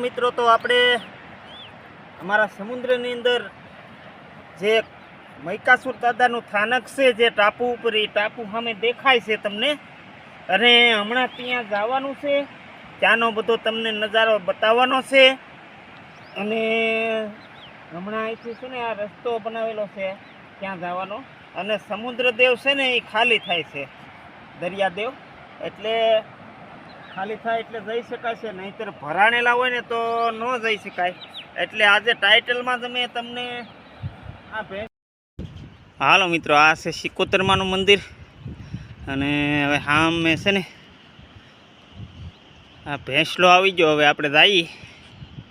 મિત્રો, તો આપણે અમારા સમુદ્રની અંદર જે મૈકાસુર દાદાનું સ્થાનક છે, જે ટાપુ ઉપર, એ ટાપુ સામે દેખાય છે તમને. અને હમણાં ત્યાં જવાનું છે. ત્યાંનો બધો તમને નજારો બતાવવાનો છે. અને હમણાં અહીંથી છે ને આ રસ્તો બનાવેલો છે, ત્યાં જવાનો. અને સમુદ્રદેવ છે ને એ ખાલી થાય છે. દરિયાદેવ. એટલે ખાલી થાય એટલે જઈ શકાય છે. નહીંતર ભરાણેલા હોય ને તો ન જઈ શકાય. એટલે આજે ટાઇટલમાં તમે તમને આ હાલો મિત્રો, આ છે સિકોતરમાનું મંદિર. અને હવે હા મેં છે ને આ ભેંસલો આવી ગયો. હવે આપણે જઈએ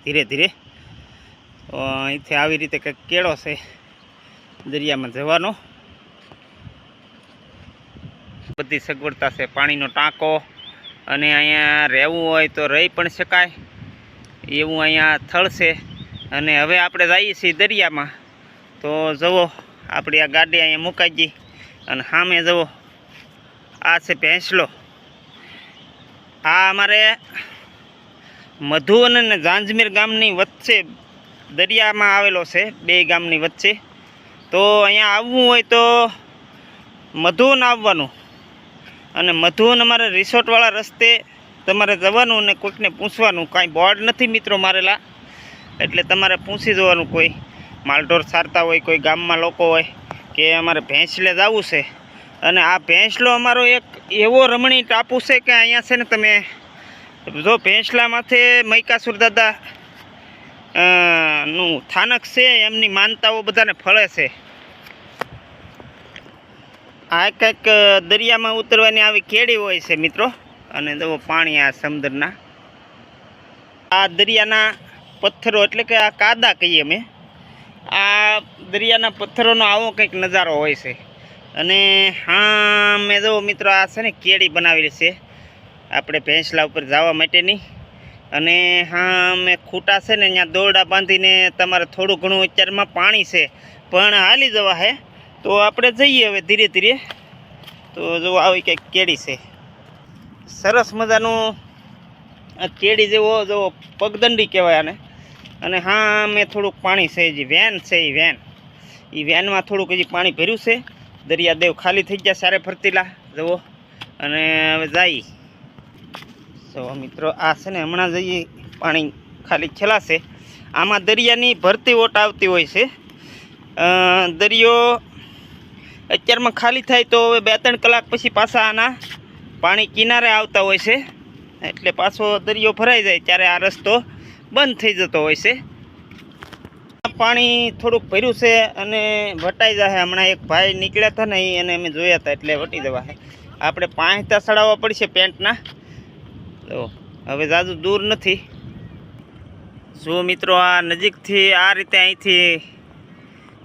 ધીરે ધીરે. અહીંથી આવી રીતે કંઈક કેળો છે દરિયામાં જવાનો. બધી સગવડતા છે. પાણીનો ટાંકો અને અહીંયા રહેવું હોય તો રહી પણ શકાય. એવું અહીંયા થળ છે. અને હવે આપણે જઈએ છીએ દરિયામાં. તો જુઓ, આપણી આ ગાડી અહીંયા મુકાઈ ગઈ. અને સામે જુઓ, આ છે ભેંસલો. આ અમારે મધુવન અને ઝાંઝમીર ગામની વચ્ચે દરિયામાં આવેલો છે, બે ગામની વચ્ચે. તો અહીંયા આવવું હોય તો મધુવન આવવાનું. અને મધુવન અમારે રિસોર્ટવાળા રસ્તે તમારે જવાનું અને કોઈકને પૂછવાનું. કાંઈ બોર્ડ નથી મિત્રો મારેલા. એટલે તમારે પૂછી જવાનું કોઈ માલઢોર સારતા હોય, કોઈ ગામમાં લોકો હોય કે અમારે ભેંસલે જવું છે. અને આ ભેંસલો અમારો એક એવો રમણીય ટાપુ છે કે અહીંયા છે ને તમે જો ભેંસલા માથે મૈકાસુર દાદા નું સ્થાનક છે, એમની માનતાઓ બધાને ફળે છે. આ કંઈક દરિયામાં ઉતરવાની આવી કેડી હોય છે મિત્રો. અને તો પાણી આ સમુદ્રના. આ દરિયાના પથ્થરો એટલે કે આ કાદા કહીએ અમે. આ દરિયાના પથ્થરોનો આવો કંઈક નજારો હોય છે. અને હા, મેં જો મિત્રો આ છે ને કેડી બનાવેલી છે. આપણે ભેંસલા ઉપર જવા માટેની. અને હા મેં ખૂટા છે ને અહીંયા દોરડા બાંધીને તમારે થોડું ઘણું અત્યારમાં પાણી છે. પણ હાલી જવા હે. તો આપણે જઈએ હવે ધીરે ધીરે. તો જો આવી કંઈક કેળી છે. સરસ મજાનું કેડી જેવો જો પગદંડી કહેવાય આને. અને હા મેં થોડુંક પાણી છે, જે વેન છે એ વેન. એ વેનમાં થોડુંક હજી પાણી ભર્યું છે. દરિયાદેવ ખાલી થઈ ગયા સારે ફરતીલા, જુઓ. અને હવે જાય. તો મિત્રો, આ છે ને હમણાં જઈએ પાણી ખાલી ખેલાશે આમાં દરિયાની ભરતી ઓટ આવતી હોય છે. દરિયો અત્યારમાં ખાલી થાય તો હવે બે ત્રણ કલાક પછી પાછા આના પાણી કિનારે આવતા હોય છે. એટલે પાછો દરિયો ભરાઈ જાય ત્યારે આ રસ્તો બંધ થઈ જતો હોય છે. પાણી થોડુંક ભર્યું છે અને વટાઈ જાય હમણાં એક ભાઈ નીકળ્યા હતા ને એને અમે જોયા હતા એટલે વટી જવા. આપણે પાંચતા સડાવવા પડશે પેન્ટના. તો હવે જાજુ દૂર નથી. જો મિત્રો, આ નજીકથી આ રીતે અહીંથી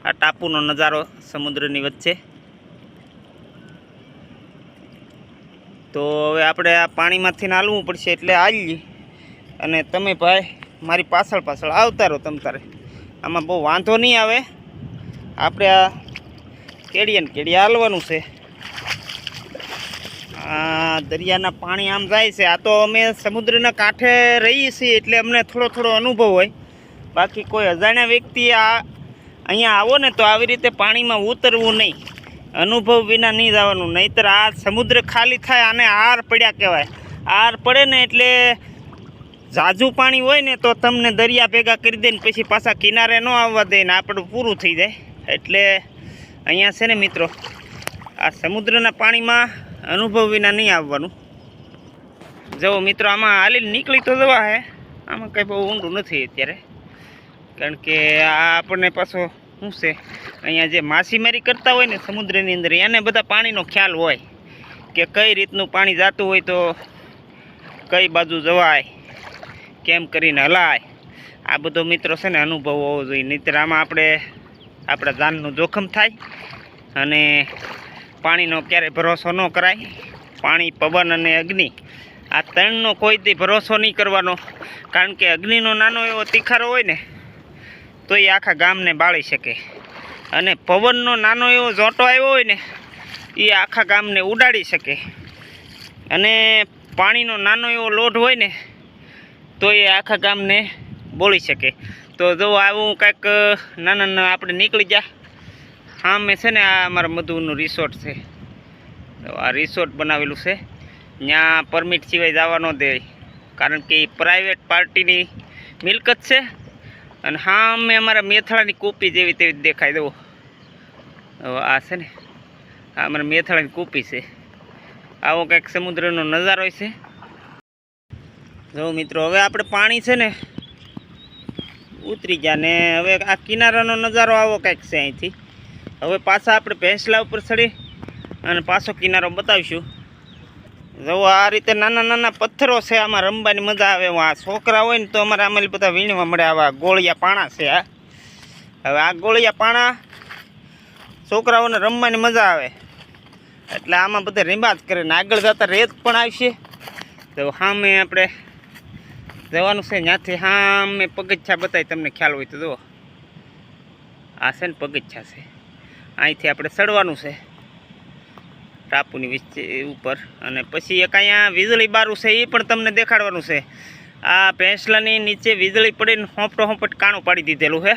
આ ટાપુનો નજારો સમુદ્રની વચ્ચે. તો હવે આપણે આ પાણીમાંથી હાલવું પડશે એટલે હાલીએ. અને તમે ભાઈ, મારી પાછળ પાછળ આવતા રહો તમ તારે. આમાં બહુ વાંધો નહીં આવે. આપણે આ કેડીએ ને કેડીએ હાલવાનું છે. આ દરિયાના પાણી આમ જાય છે. આ તો અમે સમુદ્રના કાંઠે રહીએ છીએ એટલે અમને થોડો થોડો અનુભવ હોય. બાકી કોઈ અજાણ્યા વ્યક્તિ આ અહીંયા આવો ને તો આવી રીતે પાણીમાં ઉતરવું નહીં. અનુભવ વિના નહીં જવાનું. નહીંતર આ સમુદ્ર ખાલી થાય આને આર પડ્યા કહેવાય. આર પડે ને એટલે ઝાઝું પાણી હોય ને તો તમને દરિયા ભેગા કરી દે ને પછી પાછા કિનારે ન આવવા દે ને આપણું પૂરું થઈ જાય. એટલે અહીંયા છે ને મિત્રો, આ સમુદ્રના પાણીમાં અનુભવ વિના નહીં આવવાનું. જો મિત્રો, આમાં હાલી નીકળી તો જવા હે. આમાં કંઈ બહુ ઊંડું નથી અત્યારે. કારણ કે આ આપણને પાછો શું છે? અહીંયા જે માછીમારી કરતા હોય ને સમુદ્રની અંદર, એને બધા પાણીનો ખ્યાલ હોય કે કઈ રીતનું પાણી જતું હોય તો કઈ બાજુ જવાય, કેમ કરીને હલાય. આ બધો મિત્રો છે ને અનુભવ હોવો જોઈએ. નહીંતર આમાં આપણે આપણા જાનનું જોખમ થાય અને પાણીનો ક્યારેય ભરોસો ન કરાય. પાણી, પવન અને અગ્નિ, આ ત્રણનો કોઈ દી ભરોસો નહીં કરવાનો. કારણ કે અગ્નિનો નાનો એવો તીખારો હોય ને, તો એ આખા ગામને બાળી શકે. અને પવનનો નાનો એવો ઝોંટો આવ્યો હોય ને, એ આખા ગામને ઉડાડી શકે. અને પાણીનો નાનો એવો લોઢ હોય ને, તો એ આખા ગામને બોલી શકે. તો જો આવું કાંઈક, નાના નાના આપણે નીકળી જા. હા મેં છે ને આ અમારા મધુનું રિસોર્ટ છે. આ રિસોર્ટ બનાવેલું છે. ત્યાં પરમિટ સિવાય જવા ન દે કારણ કે એ પ્રાઇવેટ પાર્ટીની મિલકત છે. અને હા, અમે અમારા મેથળાની કોપી જેવી તેવી દેખાય. દો હવે આ છે ને, આ અમારા મેથળાની કોપી છે. આવો કંઈક સમુદ્રનો નજારો છે. જો મિત્રો, હવે આપણે પાણી છે ને ઉતરી ગયા ને હવે આ કિનારાનો નજારો આવો કંઈક છે અહીંથી. હવે પાછા આપણે ભેંસલા ઉપર ચડી અને પાછો કિનારો બતાવીશું. જો આ રીતે નાના નાના પથ્થરો છે, આમાં રમવાની મજા આવે આ છોકરા હોય ને તો અમારે આમાં બધા વીણવા મળે, આવા ગોળિયા પાણા છે આ હવે આ ગોળિયા પાણા છોકરાઓને રમવાની મજા આવે. એટલે આમાં બધા રીંબા જ કરે ને આગળ જતા રેત પણ આવશે. તો સામે આપણે જવાનું છે, ત્યાંથી સામે પગથિયા બતાવી તમને ખ્યાલ હોય તો જુઓ. આ છે ને પગથિયા છે. અહીંથી આપણે ચડવાનું છે. ટાપુની વચ્ચે ઉપર. અને પછી એક અહીંયા વીજળી બારું છે એ પણ તમને દેખાડવાનું છે. આ ભેંસલાની નીચે વીજળી પડીને હોંપટો હોંપટ કાણું પાડી દીધેલું છે.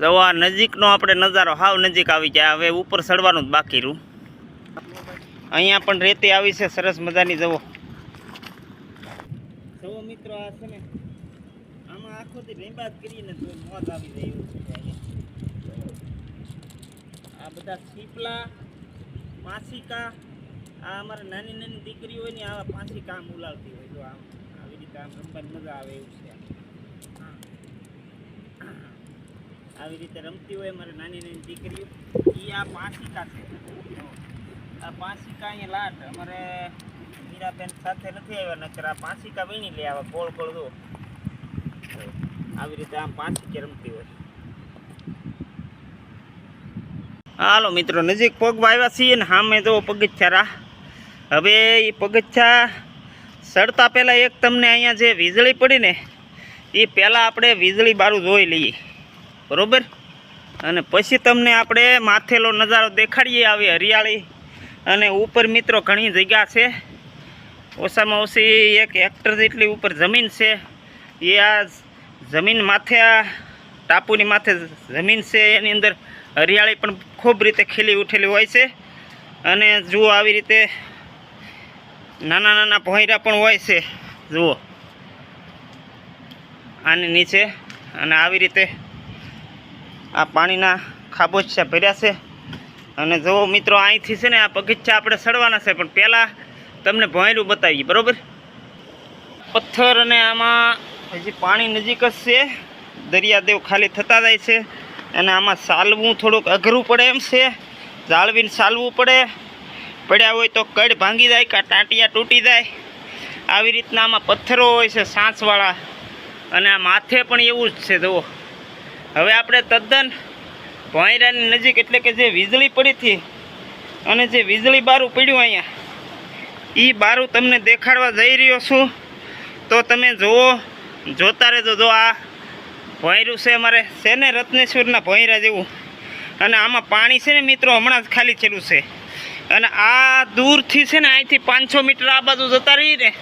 જો નજીકનો આપણે નજારો, હાવ નજીક આવી જાય હવે ઉપર ચડવાનું જ બાકી રહ્યું. અહીંયા પણ રેતી આવી છે, સરસ મજાની જવો જવો મિત્રો, આ છે ને, આમાં આખોથી રેંબાદ કરીને તો મોજ આવી જાય આ બધા છીપલા માસિકા, આ અમારા નાની નાની દીકરી હોય ને, આવા પાછી કામ ઉલાવતી હોય. તો આમ આવી રીતે આમ રમવાની મજા આવે એવું છે. આવી રીતે રમતી હોય અમારે નાની નાની દીકરીઓ. એ આ પાંચિકા છે. આ પાંચિકા અહીંયા લાટ. અમારે મીરાબેન સાથે નથી આવ્યા, નકર આ પાંચિકા વીણી લે આવા ગોળ ગોળ દો આવી રીતે આમ પાંચિકે રમતી હોય. હાલો મિત્રો, નજીક પગ આવ્યા છીએ ને સામે જો પગથિયારા હવે એ પગથિયા ચડતા પહેલાં એક તમને અહીંયા જે વીજળી પડી ને એ પહેલાં આપણે વીજળી બારું જોઈ લઈએ. બરાબર? અને પછી તમને આપણે માથેલો નજારો દેખાડીએ આવી હરિયાળી. અને ઉપર મિત્રો ઘણી જગ્યા છે. ઓછામાં ઓછી એક હેક્ટર જેટલી ઉપર જમીન છે. એ આ જમીન માથે ટાપુની માથે જમીન છે એની અંદર હરિયાળી પણ ખૂબ રીતે ખીલી ઉઠેલી હોય છે. અને જુઓ આવી રીતે નાના નાના ભોંયરા પણ હોય છે. જુઓ. આની નીચે અને આવી રીતે આ પાણીના ખાબોચિયા ભર્યા છે. અને જુઓ મિત્રો, અહીંથી છે ને આ બગીચા આપણે સડવાના છે. પણ પહેલાં તમને ભોંયરું બતાવીએ, બરાબર? પથ્થર અને આમાં હજી પાણી નજીક જ છે. દરિયાદેવ ખાલી થતા જાય છે. અને આમાં ચાલવું થોડુંક અઘરું પડે એમ છે. જાળવીને ચાલવું પડે. પડ્યા હોય તો કડ ભાંગી જાય, કાં ટાંટિયા તૂટી જાય. આવી રીતના આમાં પથ્થરો હોય છે સાંસવાળા. અને આ માથે પણ એવું જ છે, જુઓ. હવે આપણે તદ્દન ભોંયરાની નજીક, એટલે કે જે વીજળી પડી હતી અને જે વીજળી બારું પડ્યું અહીંયા એ બારું તમને દેખાડવા જઈ રહ્યો છું. તો તમે જુઓ, જોતા રહેજો. જો આ ભોંયરું છે અમારે. છે ને રત્નેશ્વરના ભોંયરા જેવું. અને આમાં પાણી છે ને મિત્રો, હમણાં જ ખાલી છેલું છે. અને આ દૂરથી છે ને અહીંથી પાંચસો મીટર આ બાજુ જતા રહીએ ને,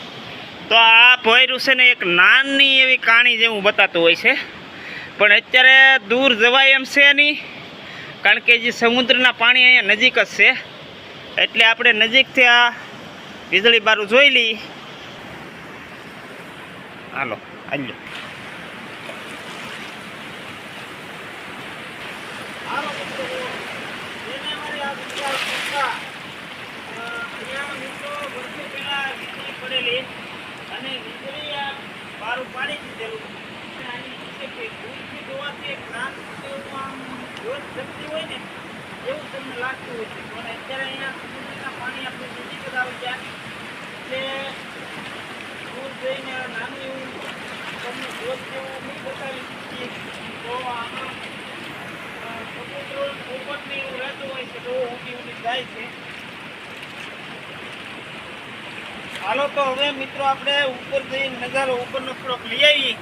તો આ ભોંયરું છે ને એક નાની એવી કાણી જેવું બતાતું હોય છે. પણ અત્યારે દૂર જવાય એમ છે નહીં, કારણ કે જે સમુદ્રના પાણી અહીંયા નજીક જ છે. એટલે આપણે નજીકથી આ વીજળી બારું જોઈ લઈ હાલો હાલ્યો હાલો મિત્રો, જેને અમારી આ વિચાર કરતા, અ, અહીંયા મિત્રો વર્ષો પહેલા વીજળી પડેલી અને વીજળી આ બારું પાડી દીધેલું આની છે કે દૂરથી જોવાથી એક નામ આમ જોત જગતી હોય ને એવું તમને લાગતું હોય છે પણ અત્યારે અહીંયા સમુદ્રના પાણી આપણે બીજી જ આવી ગયા એટલે દૂર જઈને નાનું એવું તમને જોત જેવું નહીં બતાવી શકીએ તો આમાં હાલો તો હવે મિત્રો આપણે ઉપર જઈ નજારો ઉપરનો થોડોક લઈ આવીએ.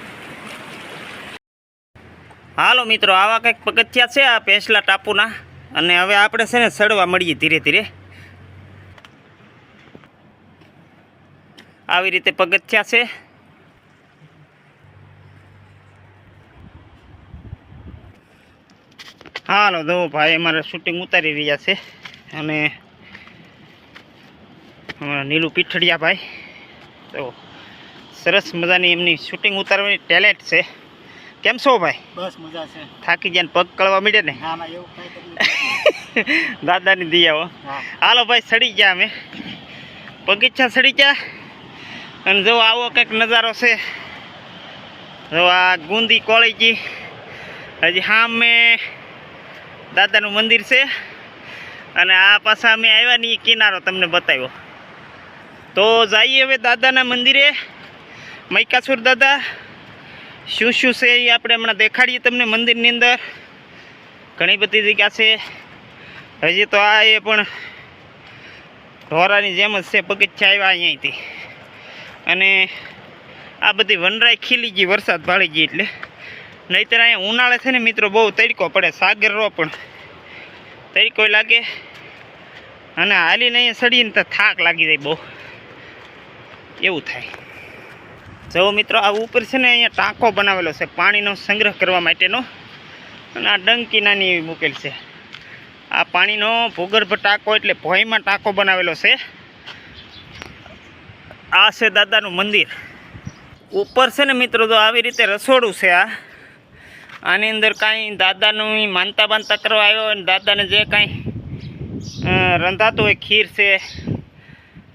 હાલો મિત્રો, આવા કંઈક પગથિયા છે આ પેંસલા ટાપુના? અને હવે આપણે છે ને ચડવા મળીએ ધીરે ધીરે. આવી રીતે પગથિયા છે. હાલો જો ભાઈ અમારે શૂટિંગ ઉતારી રહ્યા છે. અને અમારા નીલું પીઠડિયા ભાઈ. તો સરસ મજાની એમની શૂટિંગ ઉતારવાની ટેલેન્ટ છે. કેમ છો ભાઈ? બસ મજા છે. થાકી ને પગ કળવા મળે ને? દાદાની દિયાઓ હાલો ભાઈ સડી ગયા અમે. બગીચા સડી ગયા. અને જો આવો કંઈક નજારો છે. જો આ ગુંદી કોળીજી હજી સામે દાદાનું મંદિર છે. અને આ પાછા અમે આવ્યા ને એ કિનારો તમને બતાવ્યો. તો જઈએ હવે દાદાના મંદિરે. મૈકાસુર દાદા, શું શું છે એ આપણે હમણાં દેખાડીએ તમને મંદિરની અંદર. ઘણી બધી જગ્યા છે. હજી તો આ એ પણ ઢોરાની જેમ જ છે, પગથિયા આવ્યા અહીંયાથી. અને આ બધી વનરાય ખીલી ગઈ, વરસાદ ભાળી ગઈ એટલે. નહીંતર અહીંયા ઉનાળે છે ને મિત્રો બહુ તડકો પડે, સાગર રો પણ. તડકો લાગે. અને હાલીને અહીંયા સડીને તો થાક લાગી જાય બહુ. એવું થાય. જો મિત્રો, આ ઉપર છે ને અહીંયા ટાંકો બનાવેલો છે, પાણીનો સંગ્રહ કરવા માટેનો. અને આ ડંકી નાની એવી મૂકેલ છે. આ પાણીનો ભૂગર્ભ ટાંકો એટલે ભોયમાં ટાંકો બનાવેલો છે. આ છે દાદાનું મંદિર. ઉપર છે ને મિત્રો તો આવી રીતે રસોડું છે આ. આની અંદર કાંઈ દાદાનું માનતા બાંધતા કરવા આવ્યો હોય ને દાદાને જે કાંઈ રંધાતું હોય ખીર છે,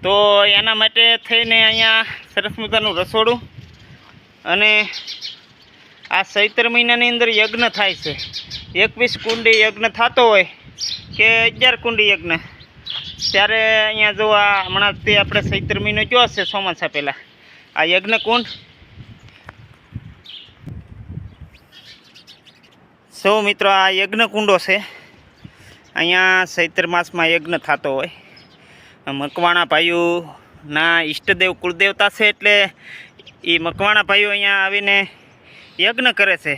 તો એના માટે થઈને અહીંયા સરસ મજાનું રસોડું અને આ ચૈત્ર મહિનાની અંદર યજ્ઞ થાય છે. એકવીસ કુંડી યજ્ઞ થતો હોય કે અગિયાર કુંડી યજ્ઞ. ત્યારે અહીંયા જો આ હમણાં તે આપણે ચૈત્ર મહિનો કયો હશે ચોમાસા પહેલાં? આ યજ્ઞ કુંડ સૌ મિત્રો, આ યજ્ઞ કુંડો છે. અહીંયા ચૈત્ર માસમાં યજ્ઞ થતો હોય. મકવાણા ભાઈઓના ઈષ્ટદેવ કુળદેવતા છે એટલે એ મકવાણા ભાઈઓ અહીંયા આવીને યજ્ઞ કરે છે.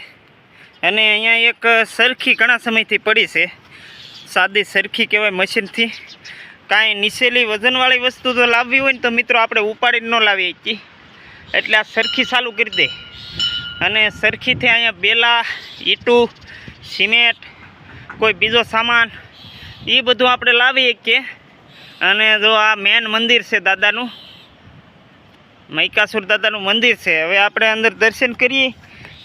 અને અહીંયા એક સરખી ઘણા સમયથી પડી છે. સાદી સરખી કહેવાય મશીનથી. કાંઈ નીચેલી વજનવાળી વસ્તુ જો લાવવી હોય ને તો મિત્રો, આપણે ઉપાડીને ન લાવીએ છીએ એટલે આ સરખી ચાલુ કરી દે. અને સરખીથી અહીંયા બેલા, ઈટું, સિમેન્ટ, કોઈ બીજો સામાન એ બધું આપણે લાવીએ કે અને જો આ મેન મંદિર છે દાદાનું, મૈકાસુર દાદાનું મંદિર છે. હવે આપણે અંદર દર્શન કરીએ.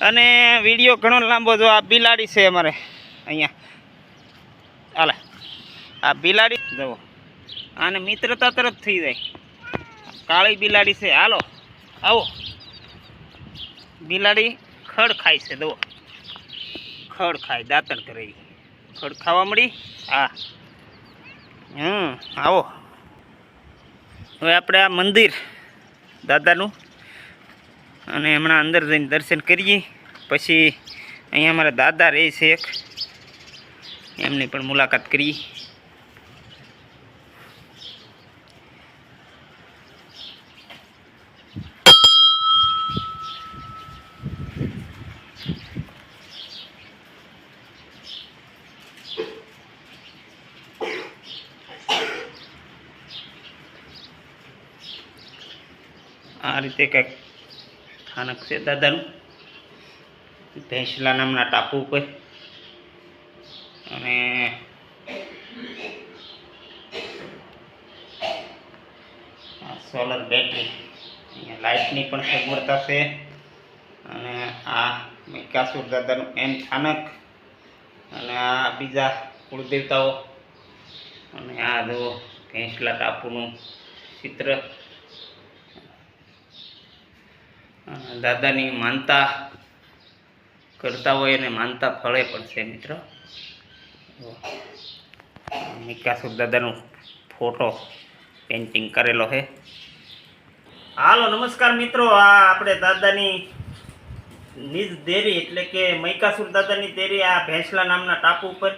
અને વીડિયો ઘણો લાંબો જો આ બિલાડી છે અમારે અહીંયા. હાલે. આ બિલાડી, જુઓ. આને મિત્રતા તરફ થઈ જાય. કાળી બિલાડી છે. હાલો. આવો. બિલાડી ખડ ખાય છે દો ખડ ખાય, દાંતણ કરે ખડ ખાવા મળી? હા. હમ, આવો. હવે આપણે આ મંદિર દાદાનું અને હમણાં અંદર જઈને દર્શન કરીએ. પછી અહીંયા અમારા દાદા રહે છે એક. એમની પણ મુલાકાત કરીએ. આ રીતે કંઈક સ્થાનક છે દાદાનું. ભેંસલા નામના ટાપુ ઉપર. અને સોલર બેટરી અહીંયા લાઇટની પણ સગવડતા છે. અને આ મિકાસુર દાદાનું એમ સ્થાનક. અને આ બીજા કુળદેવતાઓ. અને આ જો ભેંસલા ટાપુનું ચિત્ર. દાદાની માનતા કરતા હોય અને માનતા ફળે પણ છે મિત્રો મિકાસુર દાદાનો ફોટો પેન્ટિંગ કરેલો છે. હાલો, નમસ્કાર મિત્રો. આ આપણે દાદાની નિજ દેરી, એટલે કે મૈકાસુર દાદાની દેરી, આ ભેંસલા નામના ટાપુ ઉપર.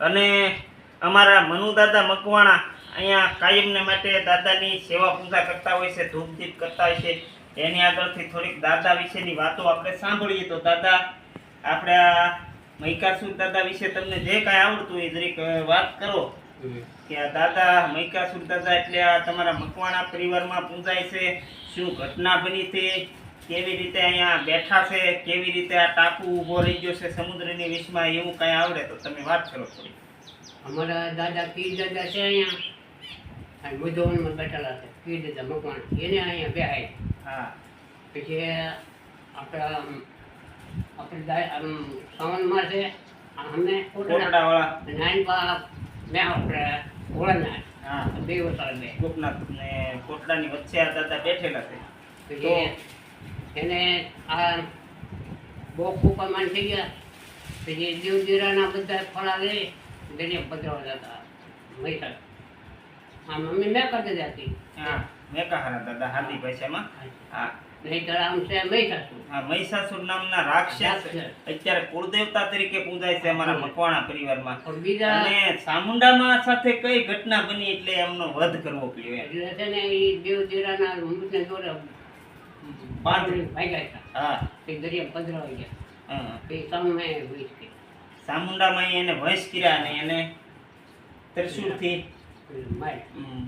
અને અમારા મનુ દાદા મકવાણા અહીંયા કાયમને માટે દાદાની સેવા પૂજા કરતા હોય છે, ધૂપદીપ કરતા હોય છે. એની આગળથી થોડીક દાદા વિશેની વાતો આપણે સાંભળીએ તો દાદા આપણે આ મૈકાસુર દાદા વિશે તમને જે કાંઈ આવડતું હોય એ જરીક વાત કરો. કે આ દાદા મૈકાસુર દાદા એટલે આ તમારા મકવાણા પરિવારમાં પૂજાય છે શું ઘટના બની હતી કેવી રીતે અહીંયા બેઠા છે કેવી રીતે આ ટાપુ ઊભો રહી ગયો છે સમુદ્રની વિશમાં એવું કાંઈ આવડે તો તમે વાત કરો થોડી. અમારા દાદા પીર દાદા છે અહીંયા. અને બુધવનમાં બેઠેલા છે. પીર દાદા મકવાણ. એને અહીંયા બેહાય. હા પછી આપણા આપણે સાવનમાં છે અમને કોટડા કોટડાવાળા. અને આની પા મેં આપણે ભોળાનાથ હા. બે વસાળ બે. ગોપનાથ ને કોટડાની વચ્ચે આ દાદા બેઠેલા છે. પછી એને આ બહુ માન થઈ ગયા પછી દેવજીરાના બધા ફળા લઈ દરિયા પધરાવા જતા મહીસાગર. આ મમ્મી મેં કરી દીધા હતી હા મેકાહારા દાદા હાથી ભાષામાં હા મહિષાસુર નામના રાક્ષસ. અત્યારે કુળદેવતા તરીકે પૂજાય છે અમારા મકવાણા પરિવારમાં. અને ચામુંડામાં સાથે કઈ ઘટના બની એટલે એમનો વધ કરવો પડ્યો એમ. એટલે છે ને દેવજીરાના મૃતને જોડે બાંધણી. ભાગ્યા હતા. હા. તે દરિયા પધરાવા ગયા. હા. તે સામે ચામુંડામાં એને વંશ કર્યા અને એને ત્રિશુળથી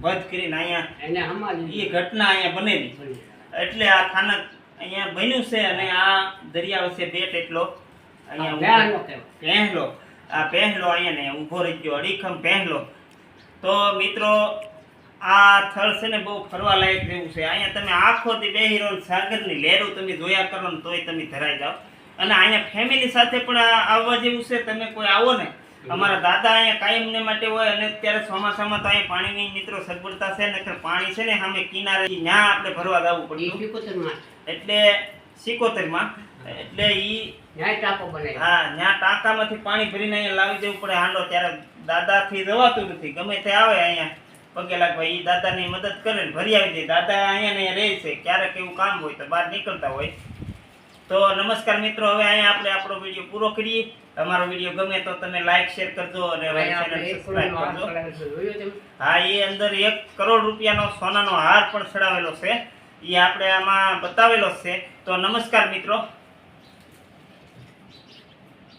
વધ કરીને અહીંયા એને સમાજ એ ઘટના અહીંયા બનેલી એટલે આ સ્થાનક અહીંયા બન્યું છે અને આ દરિયા વચ્ચે બેટ એટલો અહીંયા પહેલો આ પહેલો અહીંયા ને ઊભો રહી ગયો અડીખમ પહેલો. તો મિત્રો આ સ્થળ છે ને બહુ ફરવા લાયક જેવું છે. અહીંયા તમે આખો દી બે હીરો ને સાગરની લહેરો તમે જોયા કરો ને તોય તમે ધરાઈ જાઓ. અને અહીંયા ફેમિલી સાથે પણ આ- આવવા જેવું છે. તમે કોઈ આવો ને અમારા દાદા અહીંયા કાયમ ને માટે હોય અને અત્યારે ચોમાસામાં તો અહીંયા પાણીની મિત્રો સગવડતા છે ને પાણી છે ને સામે કિનારે ત્યાં આપણે ભરવા જવું પડ્યું એટલે સિકોતેરમાં. એટલે ઈ હા ત્યાં ટાંકામાંથી પાણી ભરીને અહીંયા લાવી દેવું પડે. હાંડો ત્યારે દાદાથી રવાતું નથી. ગમે તે આવે અહીંયા પગેલા ભાઈ ઈ દાદાની મદદ કરે ને ભરી આવી દે. દાદા અહીંયા ને અહીંયા રહે છે. ક્યારેક એવું કામ હોય તો બહાર નીકળતા હોય. તો નમસ્કાર મિત્રો હવે અહીંયા આપણે આપણો વીડિયો પૂરો કરીએ. અમારો વીડિયો ગમે તો તમે લાઈક શેર કરજો અને સબસ્ક્રાઇબ કરજો? હા એ અંદર એક કરોડ રૂપિયાનો સોનાનો હાર પણ ચડાવેલો છે. એ આપણે આમાં બતાવેલો છે. તો નમસ્કાર મિત્રો.